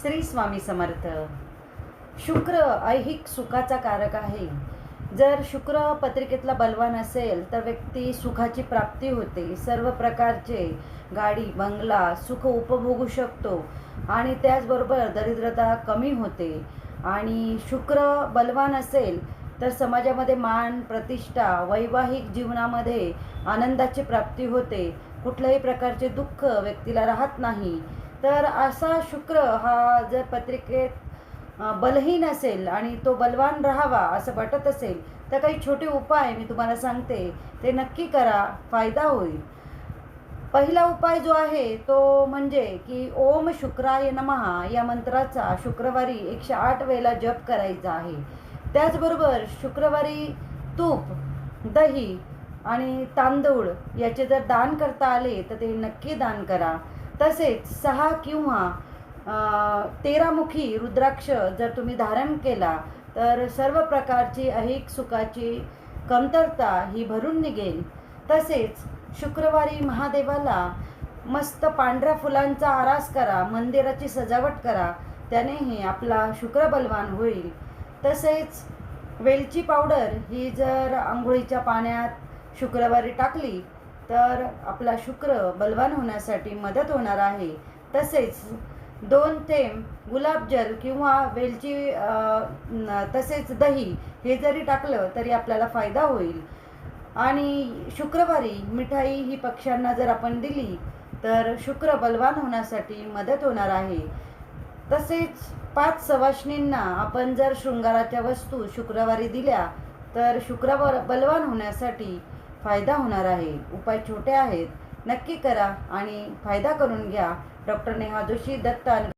श्री स्वामी समर्थ. शुक्र ऐहिक सुखाचा कारक आहे. जर शुक्र पत्रिकेतला बलवान असेल तर व्यक्ती सुखाची प्राप्ती होते. सर्व प्रकारचे गाडी बंगला सुख उपभोगू शकतो आणि त्याचबरोबर दरिद्रता कमी होते. आणि शुक्र बलवान असेल तर समाजामध्ये मान प्रतिष्ठा वैवाहिक जीवनामध्ये आनंदाची प्राप्ती होते. कुठल्याही प्रकारचे दुःख व्यक्तीला राहत नाही. तर असा शुक्र हा जर पत्रिकेत बलहीन असेल आणि तो बलवान राहावा असं वाटत असेल तर काही छोटे उपाय मी तुम्हाला सांगते. ते नक्की करा फायदा होईल. पहिला उपाय जो आहे तो म्हणजे की ओम शुक्राय नमहा या मंत्राचा शुक्रवारी एकशे आठ वेळेला जप करायचा आहे. त्याचबरोबर शुक्रवारी तूप दही आणि तांदूळ याचे जर दान करता आले तर ते नक्की दान करा. तसेच सहा किंवा तेरामुखी रुद्राक्ष जर तुम्ही धारण केला तर सर्व प्रकारची अहिक सुखाची कमतरता ही भरून निघेल. तसेच शुक्रवारी महादेवाला मस्त पांढऱ्या फुलांचा आरास करा मंदिराची सजावट करा त्यानेही आपला शुक्र बलवान होईल. तसेच वेलची पावडर ही जर आंघोळीच्या पाण्यात शुक्रवारी टाकली तर आपला शुक्र बलवान होण्यासाठी मदत होणार आहे. तसेच दोन थेंब गुलाबजल किंवा वेलची तसेच दही हे जरी टाकलं तरी आपल्याला फायदा होईल. आणि शुक्रवारी मिठाई ही पक्ष्यांना जर आपण दिली तर शुक्र बलवान होण्यासाठी मदत होणार आहे. तसेच पाच सवाष्णींना आपण जर शृंगाराच्या वस्तू शुक्रवारी दिल्या तर शुक्रवार बलवान होण्यासाठी फायदा होणार आहे. उपाय छोटे आहेत. नक्की करा आणि फायदा करून घ्या. डॉक्टर नेहा जोशी दत्त